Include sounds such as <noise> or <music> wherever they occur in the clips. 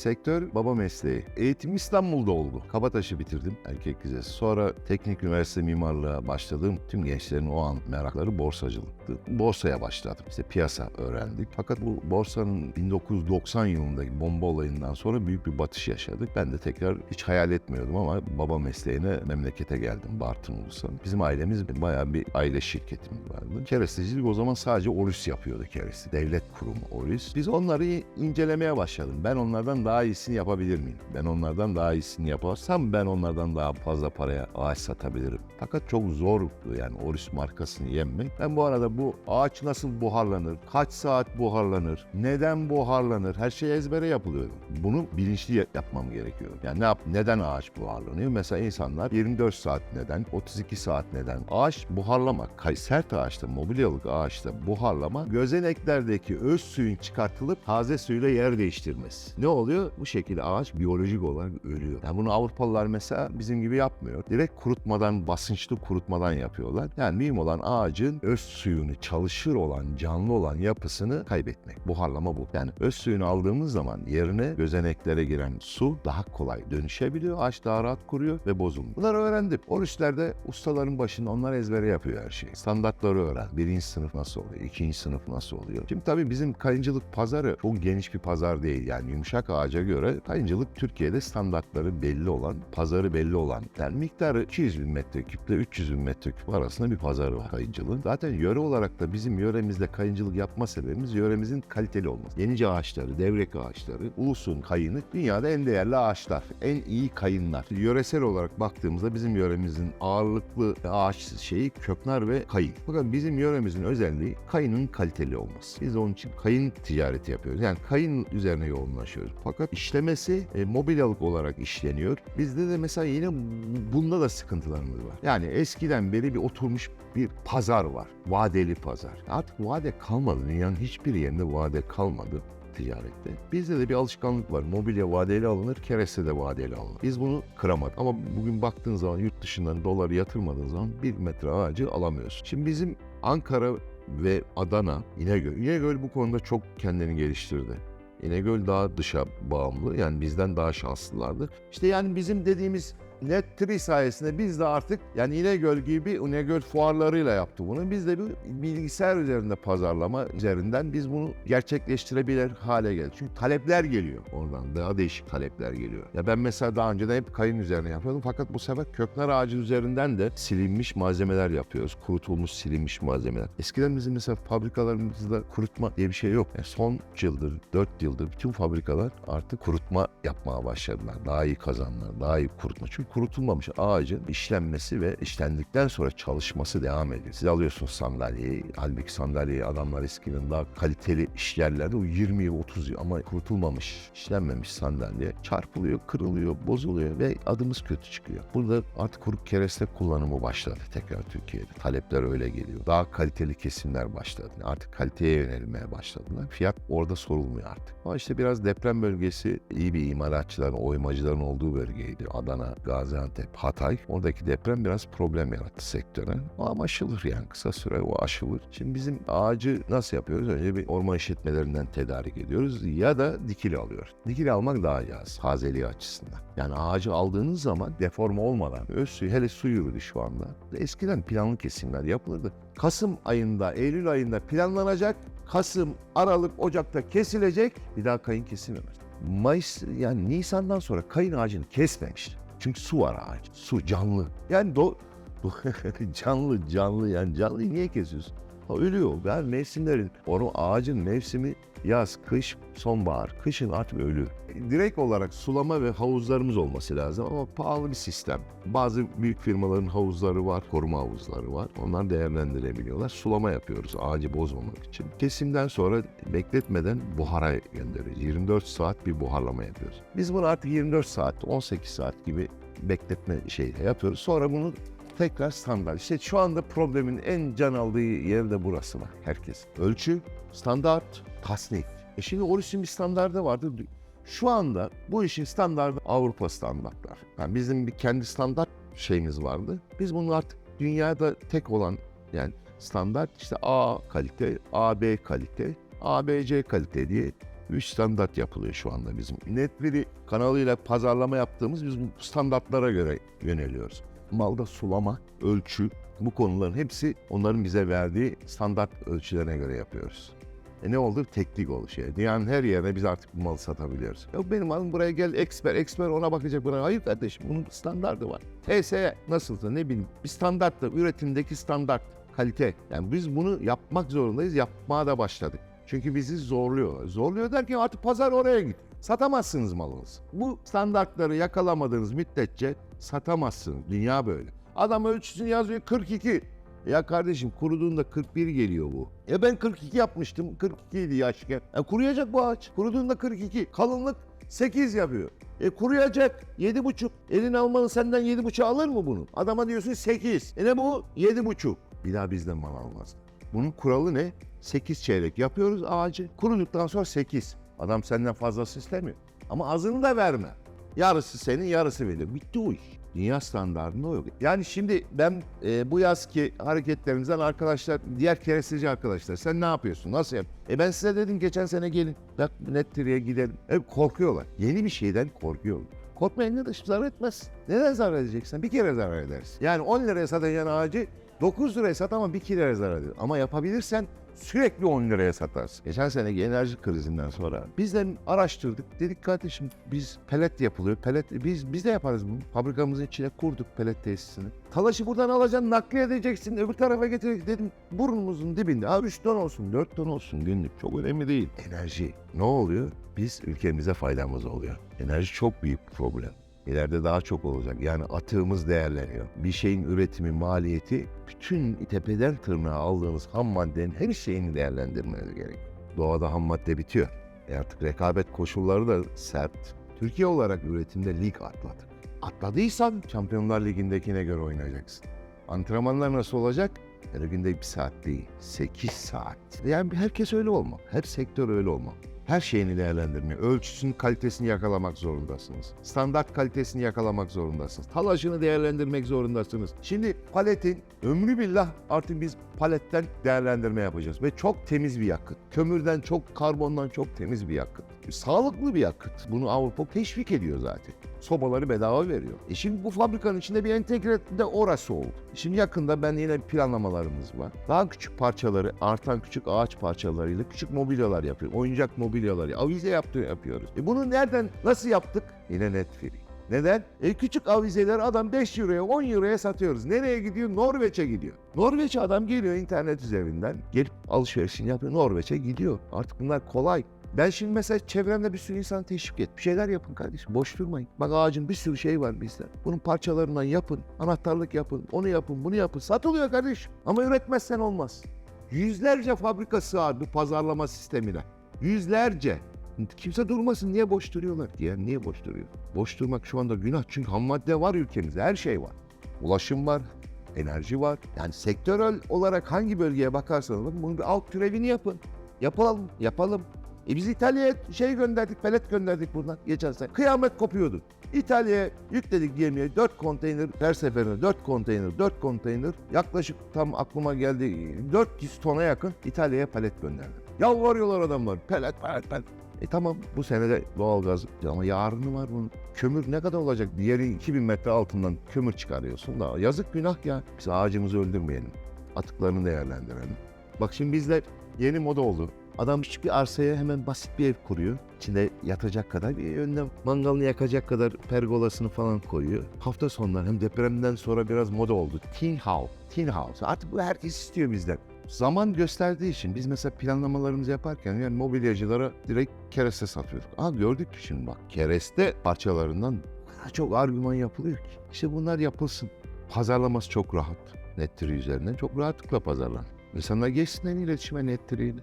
sektör baba mesleği. Eğitim İstanbul'da oldu. Kabataş'ı bitirdim erkek lisesi. Sonra teknik üniversite mimarlığa başladım. Tüm gençlerin o an merakları borsacılıktı. Borsaya başladım. İşte piyasa öğrendik. Fakat bu borsanın 1990 yılındaki bomba olayından sonra büyük bir batış yaşadık. Ben de tekrar hiç hayal etmiyordum ama baba mesleğine memlekete geldim Bartın Ulus'a. Bizim ailemiz bayağı bir aile şirketimiz vardı. Kerestecilik o zaman sadece Oris yapıyordu kereste. Devlet kurumu Oris. Biz onları incelemeye başladım. Ben onlardan daha iyisini yapabilir miyim? Ben onlardan daha iyisini yaparsam ben onlardan daha fazla paraya ağaç satabilirim. Fakat çok zordu yani Oris markasını yenmek. Ben bu arada bu ağaç nasıl buharlanır? Kaç saat buharlanır? Neden buharlanır? Her şey ezbere yapılıyor. Bunu bilinçli ya- yapmam gerekiyor. Yani ne yap? Neden ağaç buharlanıyor? Mesela insanlar 24 saat neden? 32 saat neden? Ağaç buharlama. Sert ağaçta, mobilyalık ağaçta buharlama gözeneklerdeki öz suyun çıkartılıp taze suyla yer değiştirmesi. Ne oluyor? Bu şekilde ağaç biyolojik olarak ölüyor. Yani bunu Avrupalılar mesela bizim gibi yapmıyor. Direkt kurutmadan, basınçlı kurutmadan yapıyorlar. Yani mühim olan ağacın öz suyunu çalışır olan, canlı olan yapısını kaybetmek. Buharlama bu. Yani öz suyunu aldığımız zaman yerine gözeneklere giren su daha kolay dönüşebiliyor. Ağaç daha rahat kuruyor ve bozulmuyor. Bunları öğrendim. Oruçlarda ustaların başında onlar ezbere yapıyor her şeyi. Standartları öğren. Birinci sınıf nasıl oluyor? ikinci sınıf nasıl oluyor? Şimdi tabii bizim kayıncılık pazarı çok geniş bir pazar değil. Yani yumuşak ağaca göre kayıncılık Türkiye'de standartları belli olan, pazarı belli olan. Yani miktarı 200 bin metreküple 300 bin metreküp arasında bir pazarı var kayıncılığın. Zaten yöre olarak da bizim yöremizde kayıncılık yapma sebebimiz yöremizin kaliteli olması. Yenice ağaçları, devrek ağaçları, ulusun kayını dünyada en değerli ağaçlar, en iyi kayınlar. Yöresel olarak baktığımızda bizim yöremizin ağırlıklı ağaç şeyi köknar ve kayın. Fakat bizim yöremizin özelliği kayının kaliteli olması. Biz onun için kayın ticareti yapıyoruz. Yani kayın üzerine yoğunlaşıyoruz. Fakat işlemesi e, mobilyalık olarak işleniyor. Bizde de mesela yine bunda da sıkıntılarımız var. Yani eskiden beri bir oturmuş bir pazar var. Vadeli pazar. Artık vade kalmadı. Dünyanın hiçbir yerinde vade kalmadı ticarette. Bizde de bir alışkanlık var. Mobilya vadeli alınır, kereste de vadeli alınır. Biz bunu kıramadık. Ama bugün baktığın zaman yurt dışından doları yatırmadığın zaman bir metre ağacı alamıyorsun. Şimdi bizim Ankara ve Adana, İnegöl. İnegöl bu konuda çok kendini geliştirdi. İnegöl daha dışa bağımlı. Yani bizden daha şanslılardı. İşte yani bizim dediğimiz Net Tree sayesinde biz de artık yani İnegöl gibi İnegöl fuarlarıyla yaptı bunu. Biz de bir bilgisayar üzerinde pazarlama üzerinden biz bunu gerçekleştirebilir hale geldik. Çünkü talepler geliyor oradan. Daha değişik talepler geliyor. Ya ben mesela daha önce de hep kayın üzerine yapıyordum. Fakat bu sefer köknar ağacı üzerinden de silinmiş malzemeler yapıyoruz. Kurutulmuş silinmiş malzemeler. Eskiden bizim mesela fabrikalarımızda kurutma diye bir şey yok. Yani son yıldır, 4 yıldır bütün fabrikalar artık kurutma yapmaya başladılar. Daha iyi kazanlar, daha iyi kurutma. Çünkü kurutulmamış ağacın işlenmesi ve işlendikten sonra çalışması devam ediyor. Siz alıyorsunuz sandalyeyi, halbuki sandalyeyi adamlar eskiden daha kaliteli işyerlerde o 20 yıl 30 yıl ama kurutulmamış, işlenmemiş sandalye çarpılıyor, kırılıyor, bozuluyor ve adımız kötü çıkıyor. Burada artık kuru kereste kullanımı başladı tekrar Türkiye'de. Talepler öyle geliyor. Daha kaliteli kesimler başladı. Artık kaliteye yönelmeye başladılar. Fiyat orada sorulmuyor artık. Ama işte biraz deprem bölgesi iyi bir imalatçıların, oymacıların olduğu bölgeydi. Adana, Gaziantep, Hatay. Oradaki deprem biraz problem yarattı sektöre. Ama aşılır yani kısa süre o aşılır. Şimdi bizim ağacı nasıl yapıyoruz? Önce bir orman işletmelerinden tedarik ediyoruz ya da dikili alıyoruz. Dikili almak daha cazip tazeliği açısından. Yani ağacı aldığınız zaman deforme olmadan öz suyu hele su yürüdü şu anda. Eskiden planlı kesimler yapılırdı. Kasım ayında, Eylül ayında planlanacak. Kasım, Aralık, Ocak'ta kesilecek. Bir daha kayın kesilmemez. Mayıs yani Nisan'dan sonra kayın ağacını kesmemiş. Çünkü su var ağaç. Su canlı. Yani do, <laughs> canlı canlı yani canlıyı niye kesiyorsun? Ölüyor. Ben mevsimlerin, onun ağacın mevsimi yaz, kış, sonbahar. Kışın artık ölü. Direkt olarak sulama ve havuzlarımız olması lazım ama pahalı bir sistem. Bazı büyük firmaların havuzları var, koruma havuzları var. Onlar değerlendirebiliyorlar. Sulama yapıyoruz ağacı bozmamak için. Kesimden sonra bekletmeden buhara gönderiyoruz. 24 saat bir buharlama yapıyoruz. Biz bunu artık 24 saat, 18 saat gibi bekletme şeyle yapıyoruz. Sonra bunu tekrar standart. İşte şu anda problemin en can aldığı yer de burası var herkes. Ölçü, standart, tasnif. E şimdi Oris'in bir standardı vardı. Şu anda bu işin standardı Avrupa standartlar. Yani bizim bir kendi standart şeyimiz vardı. Biz bunu artık dünyada tek olan yani standart işte A kalite, AB kalite, ABC kalite diye Üç standart yapılıyor şu anda bizim. Netbiri kanalıyla pazarlama yaptığımız biz bu standartlara göre yöneliyoruz. Malda sulama, ölçü bu konuların hepsi onların bize verdiği standart ölçülerine göre yapıyoruz. E ne oldu? Teknik oldu şey. Dünyanın her yerine biz artık bu malı satabiliyoruz. Ya benim malım buraya gel eksper eksper ona bakacak buna. Hayır kardeşim bunun standardı var. TS nasılsa ne bileyim bir standart da üretimdeki standart kalite. Yani biz bunu yapmak zorundayız. Yapmaya da başladık. Çünkü bizi zorluyor. Zorluyor derken artık pazar oraya git. Satamazsınız malınızı. Bu standartları yakalamadığınız müddetçe satamazsınız. Dünya böyle. Adam ölçüsünü yazıyor 42. Ya kardeşim kuruduğunda 41 geliyor bu. Ya ben 42 yapmıştım. 42 idi yaşken. E kuruyacak bu ağaç. Kuruduğunda 42. Kalınlık 8 yapıyor. E kuruyacak 7,5. Elin almanı senden 7,5 alır mı bunu? Adama diyorsun 8. E ne bu? 7,5. Bir daha bizden mal almaz. Bunun kuralı ne? 8 çeyrek yapıyoruz ağacı. Kuruduktan sonra 8. Adam senden fazlası istemiyor. Ama azını da verme. Yarısı senin, yarısı benim. Bitti o iş. Dünya standartında o yok. Yani şimdi ben e, bu yazki hareketlerinizden arkadaşlar, diğer keresteci arkadaşlar sen ne yapıyorsun, nasıl yap? E ben size dedim geçen sene gelin, bak Nettri'ye gidelim. Hep korkuyorlar. Yeni bir şeyden korkuyorlar. Korkmayın ne dış zarar etmez. Neden zarar edeceksin? Bir kere zarar edersin. Yani 10 liraya satan ağacı 9 liraya sat ama 2 liraya zarar eder. Ama yapabilirsen sürekli 10 liraya satarsın. Geçen seneki enerji krizinden sonra biz de araştırdık. Dedik kardeşim biz pelet yapılıyor. Pelet biz biz de yaparız bunu. Fabrikamızın içine kurduk pelet tesisini. Talaşı buradan alacaksın, nakliye edeceksin, öbür tarafa getireceksin. Dedim burnumuzun dibinde. Ha 3 ton olsun, 4 ton olsun günlük. Çok önemli değil. Enerji. Ne oluyor? Biz ülkemize faydamız oluyor. Enerji çok büyük bir problem. İleride daha çok olacak. Yani atığımız değerleniyor. Bir şeyin üretimi, maliyeti bütün tepeden tırnağa aldığınız ham maddenin her şeyini değerlendirmeniz gerek. Doğada ham madde bitiyor. E artık rekabet koşulları da sert. Türkiye olarak üretimde lig atladık. Atladıysan Şampiyonlar Ligi'ndekine göre oynayacaksın. Antrenmanlar nasıl olacak? Her günde bir saat değil, 8 saat. Yani herkes öyle olmak. Her sektör öyle olmak. Her şeyini değerlendirmeye, ölçüsünün kalitesini yakalamak zorundasınız. Standart kalitesini yakalamak zorundasınız. Talaşını değerlendirmek zorundasınız. Şimdi paletin ömrü billah artık biz paletten değerlendirme yapacağız. Ve çok temiz bir yakıt. Kömürden çok, karbondan çok temiz bir yakıt. Sağlıklı bir yakıt. Bunu Avrupa teşvik ediyor zaten. Sobaları bedava veriyor. E şimdi bu fabrikanın içinde bir entegre de orası oldu. Şimdi yakında ben yine planlamalarımız var. Daha küçük parçaları, artan küçük ağaç parçalarıyla küçük mobilyalar yapıyoruz. Oyuncak mobilyaları, avize yaptı, yapıyoruz. E bunu nereden, nasıl yaptık? Yine net free. Neden? E küçük avizeler adam 5 euroya 10 euroya satıyoruz. Nereye gidiyor? Norveç'e gidiyor. Norveç'e adam geliyor internet üzerinden. Gelip alışverişini yapıyor. Norveç'e gidiyor. Artık bunlar kolay. Ben şimdi mesela çevremde bir sürü insan teşvik et. Bir şeyler yapın kardeşim. Boş durmayın. Bak ağacın bir sürü şey var bizde. Bunun parçalarından yapın. Anahtarlık yapın. Onu yapın. Bunu yapın. Satılıyor kardeşim. Ama üretmezsen olmaz. Yüzlerce fabrika sığar bu pazarlama sistemine. Yüzlerce. Kimse durmasın. Niye boş duruyorlar ki ya? Niye boş duruyor? Boş durmak şu anda günah. Çünkü ham madde var ülkemizde. Her şey var. Ulaşım var. Enerji var. Yani sektörel olarak hangi bölgeye bakarsanız bakın bunun bir alt türevini yapın. Yapalım. Yapalım. E biz İtalya'ya şey gönderdik, pelet gönderdik buradan geçen sene. Kıyamet kopuyordu. İtalya'ya yükledik gemiye 4 konteyner her seferinde 4 konteyner 4 konteyner yaklaşık tam aklıma geldi 400 tona yakın İtalya'ya palet gönderdim. Yalvarıyorlar adamlar pelet pelet pelet. E tamam bu senede doğalgaz ama yarını var bunun. Kömür ne kadar olacak? Diğeri 2000 metre altından kömür çıkarıyorsun da yazık günah ya. Biz ağacımızı öldürmeyelim. Atıklarını değerlendirelim. Bak şimdi bizde yeni moda oldu. Adam küçük bir arsaya hemen basit bir ev kuruyor. İçinde yatacak kadar bir önüne mangalını yakacak kadar pergolasını falan koyuyor. Hafta sonları hem depremden sonra biraz moda oldu. Teen house. Teen house. Artık bu herkes istiyor bizden. Zaman gösterdiği için biz mesela planlamalarımızı yaparken yani mobilyacılara direkt kereste satıyorduk. Aa gördük ki şimdi bak kereste parçalarından çok argüman yapılıyor ki. İşte bunlar yapılsın. Pazarlaması çok rahat. Nettiri üzerinden çok rahatlıkla pazarlan. İnsanlar geçsinler iletişime nettiriyle.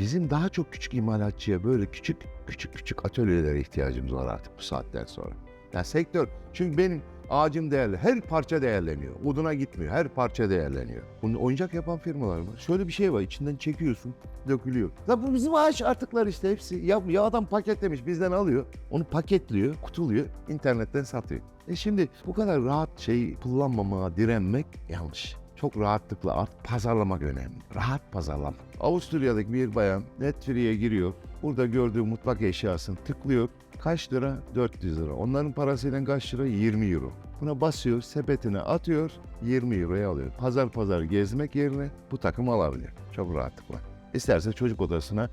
Bizim daha çok küçük imalatçıya böyle küçük küçük küçük atölyelere ihtiyacımız var artık bu saatten sonra. Yani sektör çünkü benim ağacım değerli. Her parça değerleniyor. Oduna gitmiyor. Her parça değerleniyor. Bunu oyuncak yapan firmalar var. Şöyle bir şey var. içinden çekiyorsun, dökülüyor. Ya bu bizim ağaç artıklar işte hepsi. Ya, ya adam paketlemiş bizden alıyor. Onu paketliyor, kutuluyor, internetten satıyor. E şimdi bu kadar rahat şeyi kullanmamaya direnmek yanlış. Çok rahatlıkla art pazarlamak önemli. Rahat pazarlamak. Avusturya'daki bir bayan Netflix'e giriyor. Burada gördüğü mutfak eşyasını tıklıyor. Kaç lira? 400 lira. Onların parasıyla kaç lira? 20 euro. Buna basıyor, sepetine atıyor, 20 euroya alıyor. Pazar pazar gezmek yerine bu takımı alabiliyor. Çok rahatlıkla. İsterse çocuk odasına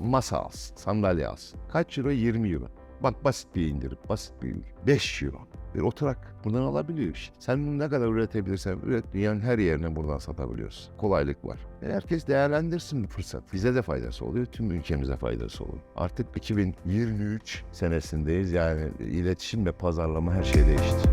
masa alsın, sandalye alsın. Kaç euro? 20 euro. Bak basit bir indirim, basit bir indirim. 5 euro. Bir oturak buradan alabiliyor işte. Sen bunu ne kadar üretebilirsen üret, dünyanın her yerine buradan satabiliyorsun. Kolaylık var. E herkes değerlendirsin bu fırsat. Bize de faydası oluyor, tüm ülkemize faydası oluyor. Artık 2023 senesindeyiz yani iletişim ve pazarlama her şey değişti.